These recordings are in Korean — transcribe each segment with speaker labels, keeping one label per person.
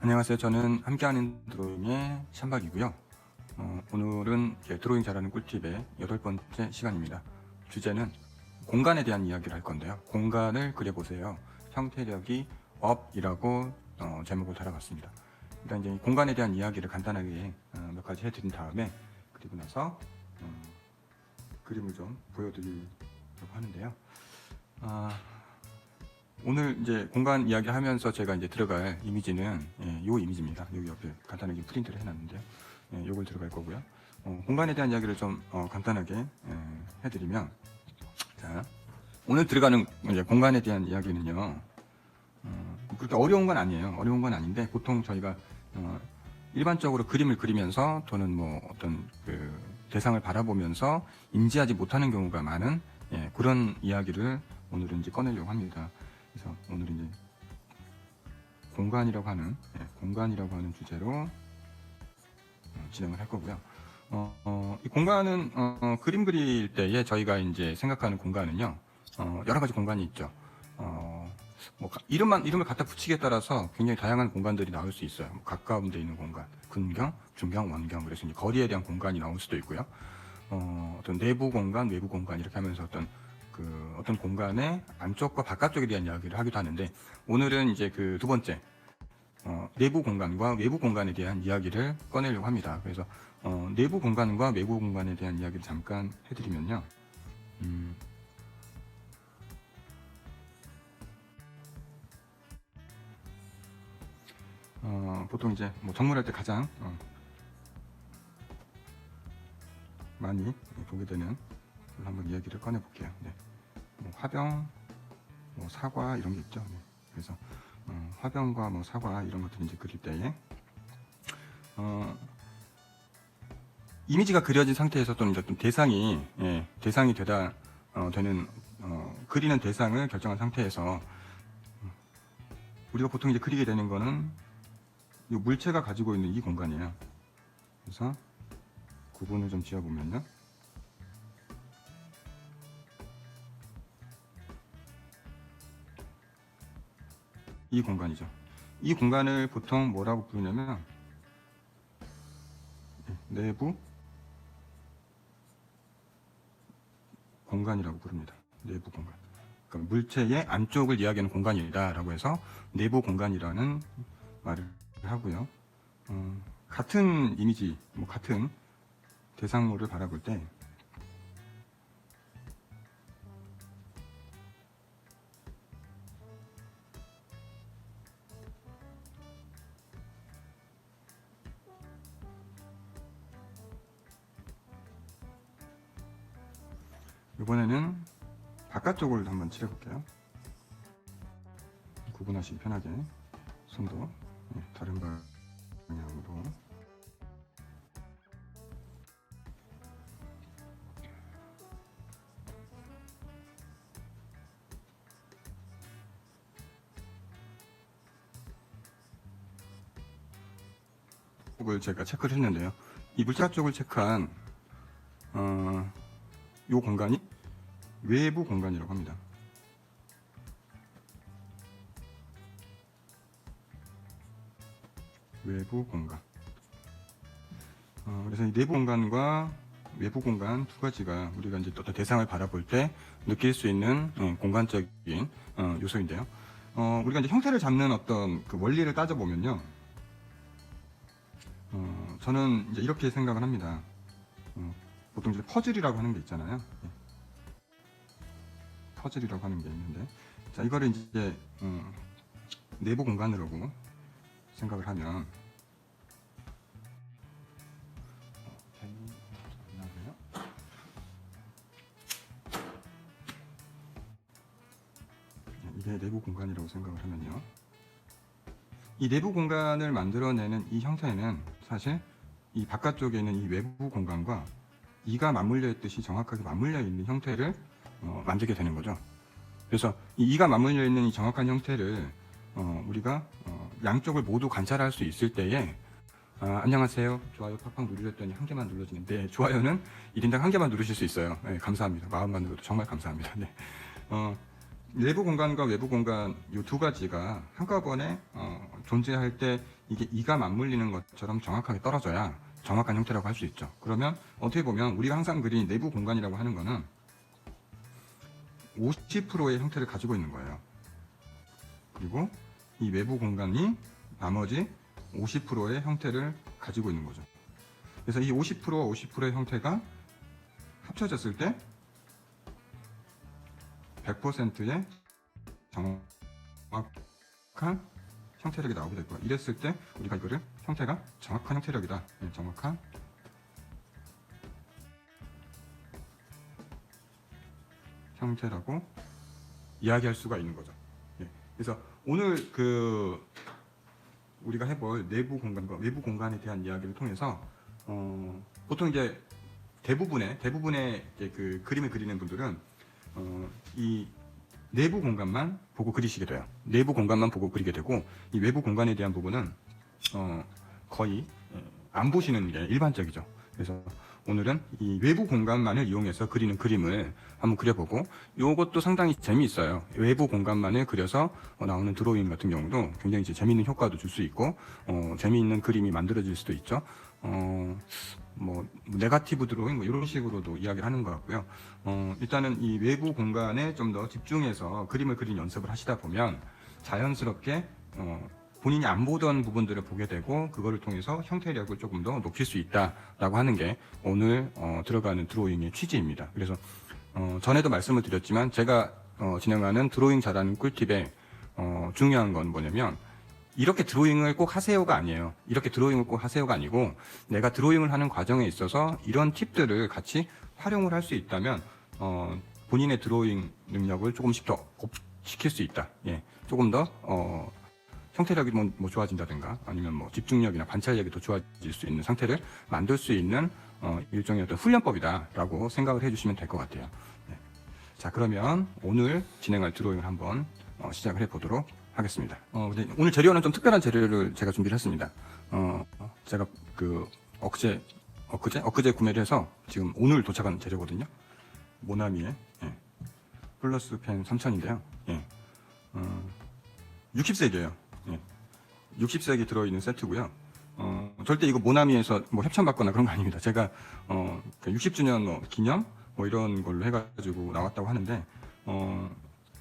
Speaker 1: 안녕하세요. 저는 함께하는 드로잉의 샴박이고요. 어, 오늘은 드로잉 잘하는 꿀팁의 여덟 번째 시간입니다. 주제는 공간에 대한 이야기를 할 건데요. 공간을 그려보세요. 형태력이 업이라고 어, 제목을 달아봤습니다. 일단 이제 이 공간에 대한 이야기를 간단하게 어, 몇 가지 해드린 다음에 그리고 나서 어, 그림을 좀 보여드리려고 하는데요. 아, 오늘 이제 공간 이야기 하면서 제가 이제 들어갈 이미지는 예, 요 이미지입니다. 여기 옆에 간단하게 프린트를 해놨는데요. 예, 요걸 들어갈 거고요. 어, 공간에 대한 이야기를 좀 어, 간단하게 예, 해드리면 자, 오늘 들어가는 이제 공간에 대한 이야기는요. 어, 그렇게 어려운 건 아니에요. 어려운 건 아닌데 보통 저희가 어, 일반적으로 그림을 그리면서 또는 뭐 어떤 그 대상을 바라보면서 인지하지 못하는 경우가 많은 예, 그런 이야기를 오늘은 이제 꺼내려고 합니다. 그래서 오늘 이제 공간이라고 하는 예, 공간이라고 하는 주제로 어, 진행을 할 거고요. 어, 어, 이 공간은 어, 어, 그림 그릴 때에 저희가 이제 생각하는 공간은요 어, 여러 가지 공간이 있죠. 어, 뭐 가- 이름만 이름을 갖다 붙이기에 따라서 굉장히 다양한 공간들이 나올 수 있어요. 뭐 가까운 데 있는 공간, 근경, 중경, 원경 그래서 이제 거리에 대한 공간이 나올 수도 있고요. 어, 어떤 내부 공간, 외부 공간 이렇게 하면서 어떤 그 어떤 공간의 안쪽과 바깥쪽에 대한 이야기를 하기도 하는데 오늘은 이제 그 두 번째 어, 내부 공간과 외부 공간에 대한 이야기를 꺼내려고 합니다. 그래서 어, 내부 공간과 외부 공간에 대한 이야기를 잠깐 해드리면요. 음, 어, 보통 이제 뭐 정물할 때 가장 어, 많이 보게 되는 걸 한번 이야기를 꺼내 볼게요. 네. 뭐 화병, 뭐 사과 이런 게 있죠. 네. 그래서 어, 화병과 뭐 사과 이런 것들 이제 그릴 때에 어, 이미지가 그려진 상태에서 또는 이제 어떤 대상이 예, 대상이 되다 어, 되는 어, 그리는 대상을 결정한 상태에서 음, 우리가 보통 이제 그리게 되는 거는 이 물체가 가지고 있는 이 공간이에요. 그래서 구분을 좀 지어보면요. 이 공간이죠. 이 공간을 보통 뭐라고 부르냐면 네, 내부 공간이라고 부릅니다. 내부 공간. 그러니까 물체의 안쪽을 이야기하는 공간이다라고 해서 내부 공간이라는 말을 하고요. 어, 같은 이미지, 뭐 같은 대상물을 바라볼 때 이번에는 바깥쪽을 한번 칠해볼게요. 구분하시기 편하게 손도 네, 다른 방향으로 쪽을 제가 체크를 했는데요. 이 물자 쪽을 체크한 어, 이 공간이 외부 공간이라고 합니다. 외부 공간. 어, 그래서 이 내부 공간과 외부 공간 두 가지가 우리가 이제 어떤 대상을 바라볼 때 느낄 수 있는 어, 공간적인 어, 요소인데요. 어, 우리가 이제 형태를 잡는 어떤 그 원리를 따져보면요. 어, 저는 이제 이렇게 생각을 합니다. 어, 보통 이제 퍼즐이라고 하는 게 있잖아요. 예. 퍼즐이라고 하는 게 있는데, 자 이거를 이제 어, 내부 공간이라고 생각을 하면. 네, 이게 내부 공간이라고 생각을 하면요. 이 내부 공간을 만들어내는 이 형태는 사실 이 바깥쪽에 있는 이 외부 공간과 이가 맞물려 있듯이 정확하게 맞물려 있는 형태를 어, 만들게 되는 거죠. 그래서 이 이가 맞물려 있는 이 정확한 형태를 어, 우리가 어, 양쪽을 모두 관찰할 수 있을 때에 아, 안녕하세요. 좋아요 팍팍 누르셨더니 한 개만 눌러지는데 좋아요는 1인당 한 개만 누르실 수 있어요. 네, 감사합니다. 마음만으로도 정말 감사합니다. 네. 어, 내부 공간과 외부 공간 이 두 가지가 한꺼번에 어, 존재할 때 이게 이가 맞물리는 것처럼 정확하게 떨어져야 정확한 형태라고 할 수 있죠. 그러면 어떻게 보면 우리가 항상 그린 내부 공간이라고 하는 거는 50%의 형태를 가지고 있는 거예요. 그리고 이 외부 공간이 나머지 50%의 형태를 가지고 있는 거죠. 그래서 이 50% 50%의 형태가 합쳐졌을 때 100%의 정확한 형태력이 나오게 될 거야. 이랬을 때 우리가 이거를 형태가 정확한 형태력이다. 예, 정확한 형태라고 이야기할 수가 있는 거죠. 예, 그래서 오늘 그 우리가 해볼 내부 공간과 외부 공간에 대한 이야기를 통해서 어, 보통 이제 대부분의 대부분의 그 그림을 그리는 분들은 어, 이 내부 공간만 보고 그리시게 돼요. 내부 공간만 보고 그리게 되고 이 외부 공간에 대한 부분은 어, 거의 예, 안 보시는 게 일반적이죠. 그래서 오늘은 이 외부 공간만을 이용해서 그리는 그림을 한번 그려보고 이것도 상당히 재미있어요. 외부 공간만을 그려서 어, 나오는 드로잉 같은 경우도 굉장히 이제 재미있는 효과도 줄 수 있고 어, 재미있는 그림이 만들어질 수도 있죠. 어, 뭐 네가티브 드로잉 뭐 이런 식으로도 이야기를 하는 것 같고요. 어, 일단은 이 외부 공간에 좀 더 집중해서 그림을 그리는 연습을 하시다 보면 자연스럽게 어, 본인이 안 보던 부분들을 보게 되고 그거를 통해서 형태력을 조금 더 높일 수 있다라고 하는 게 오늘 어, 들어가는 드로잉의 취지입니다. 그래서 어, 전에도 말씀을 드렸지만 제가 어, 진행하는 드로잉 잘하는 꿀팁에 어, 중요한 건 뭐냐면 이렇게 드로잉을 꼭 하세요가 아니에요. 이렇게 드로잉을 꼭 하세요가 아니고 내가 드로잉을 하는 과정에 있어서 이런 팁들을 같이 활용을 할 수 있다면 어, 본인의 드로잉 능력을 조금씩 더 업시킬 수 있다. 예, 조금 더 어, 형태력이 뭐, 뭐 좋아진다든가 아니면 뭐 집중력이나 관찰력이 더 좋아질 수 있는 상태를 만들 수 있는 어, 일종의 어떤 훈련법이다라고 생각을 해주시면 될 것 같아요. 네. 자 그러면 오늘 진행할 드로잉을 한번 어, 시작을 해보도록 하겠습니다. 어, 오늘 재료는 좀 특별한 재료를 제가 준비를 했습니다. 어, 제가 그 엊그제 엊그제 엊그제 구매를 해서 지금 오늘 도착한 재료거든요. 모나미의 예, 플러스 펜 3000인데요. 예. 어, 60색이에요. 예. 60색이 들어있는 세트고요. 어, 절대 이거 모나미에서 뭐 협찬받거나 그런 거 아닙니다. 제가 어, 60주년 뭐 기념 뭐 이런 걸로 해가지고 나왔다고 하는데 어,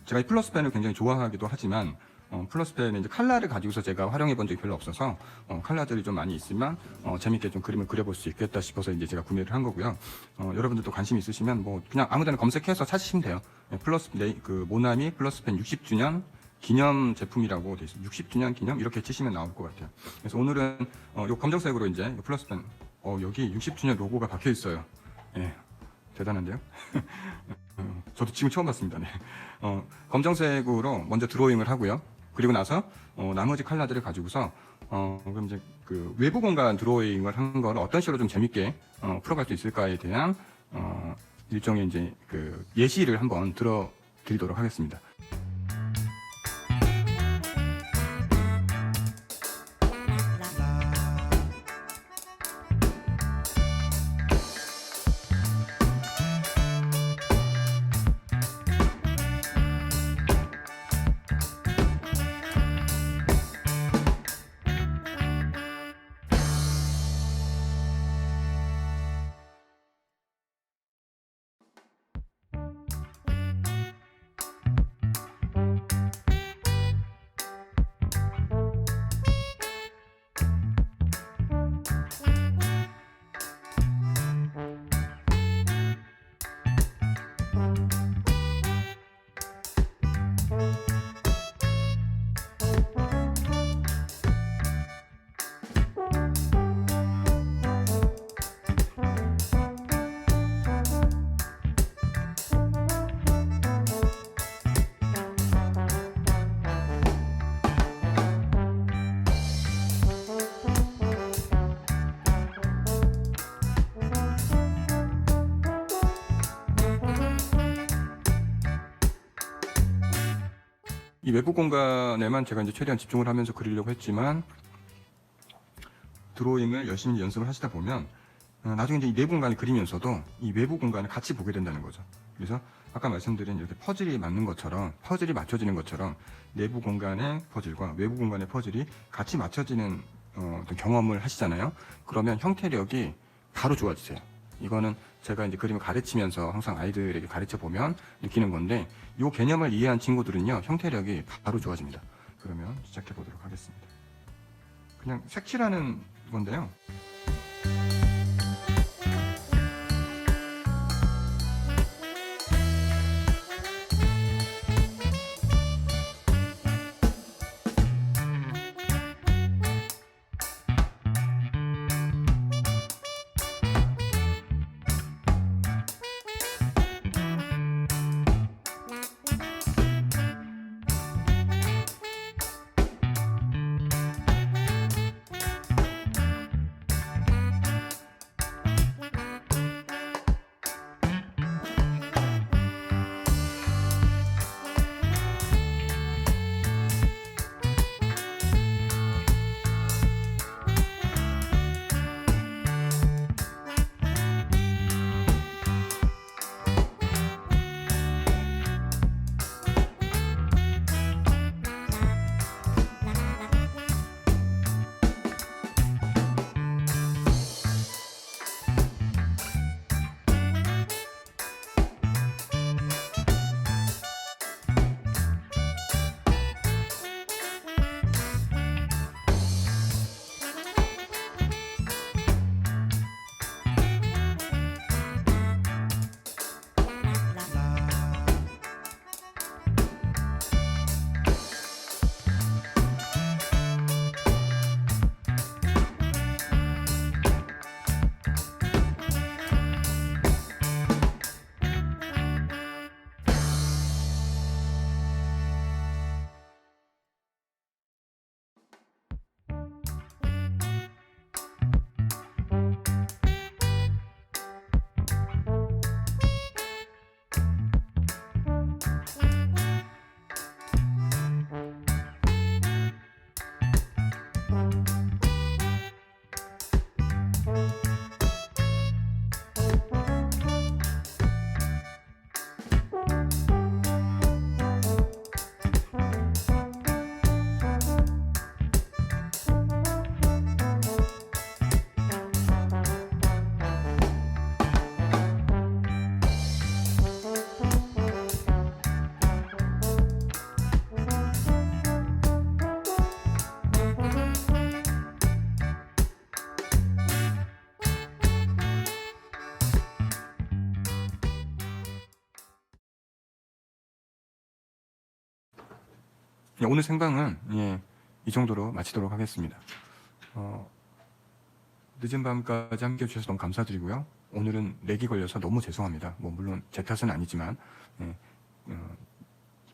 Speaker 1: 제가 이 플러스 펜을 굉장히 좋아하기도 하지만 어, 플러스 펜은 이제 칼라를 가지고서 제가 활용해 본 적이 별로 없어서 어, 칼라들이 좀 많이 있으면 어, 재밌게 좀 그림을 그려볼 수 있겠다 싶어서 이제 제가 구매를 한 거고요. 어, 여러분들도 관심 있으시면 뭐 그냥 아무데나 검색해서 찾으시면 돼요. 예, 플러스 네이, 그 모나미 플러스 펜 60주년 기념 제품이라고 돼 있어요. 60주년 기념 이렇게 치시면 나올 것 같아요. 그래서 오늘은 어, 요 검정색으로 이제 요 플러스 펜 어, 여기 60주년 로고가 박혀 있어요. 예, 대단한데요? 어, 저도 지금 처음 봤습니다. 네. 어, 검정색으로 먼저 드로잉을 하고요. 그리고 나서 어, 나머지 컬러들을 가지고서 어, 그럼 이제 그 외부 공간 드로잉을 한 걸 어떤 식으로 좀 재밌게 어, 풀어갈 수 있을까에 대한 어, 일종의 이제 그 예시를 한번 들어 드리도록 하겠습니다. 이 외부 공간에만 제가 이제 최대한 집중을 하면서 그리려고 했지만 드로잉을 열심히 연습을 하시다 보면 어, 나중에 이제 이 내부 공간을 그리면서도 이 외부 공간을 같이 보게 된다는 거죠. 그래서 아까 말씀드린 이렇게 퍼즐이 맞는 것처럼 퍼즐이 맞춰지는 것처럼 내부 공간의 퍼즐과 외부 공간의 퍼즐이 같이 맞춰지는 어, 떤 경험을 하시잖아요. 그러면 형태력이 바로 좋아지세요. 이거는 제가 이제 그림을 가르치면서 항상 아이들에게 가르쳐 보면 느끼는 건데 이 개념을 이해한 친구들은요 형태력이 바로 좋아집니다. 그러면 시작해 보도록 하겠습니다. 그냥 색칠하는 건데요. 오늘 생방은 예, 이 정도로 마치도록 하겠습니다. 어, 늦은 밤까지 함께 해주셔서 너무 감사드리고요. 오늘은 렉이 걸려서 너무 죄송합니다. 뭐 물론 제 탓은 아니지만 예, 어,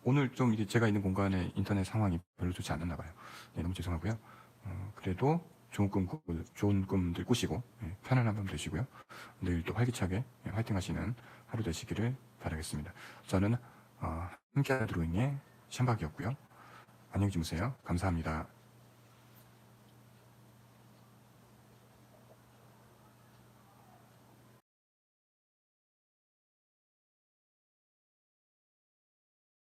Speaker 1: 오늘 좀 이제 제가 있는 공간에 인터넷 상황이 별로 좋지 않았나 봐요. 네, 너무 죄송하고요. 어, 그래도 좋은 꿈, 꾸- 좋은 꿈들 꾸시고 예, 편안한 밤 되시고요. 내일 또 활기차게 예, 화이팅하시는 하루 되시기를 바라겠습니다. 저는 어, 함께하는 드로잉의 샴박이었고요. 안녕히 주무세요. 감사합니다.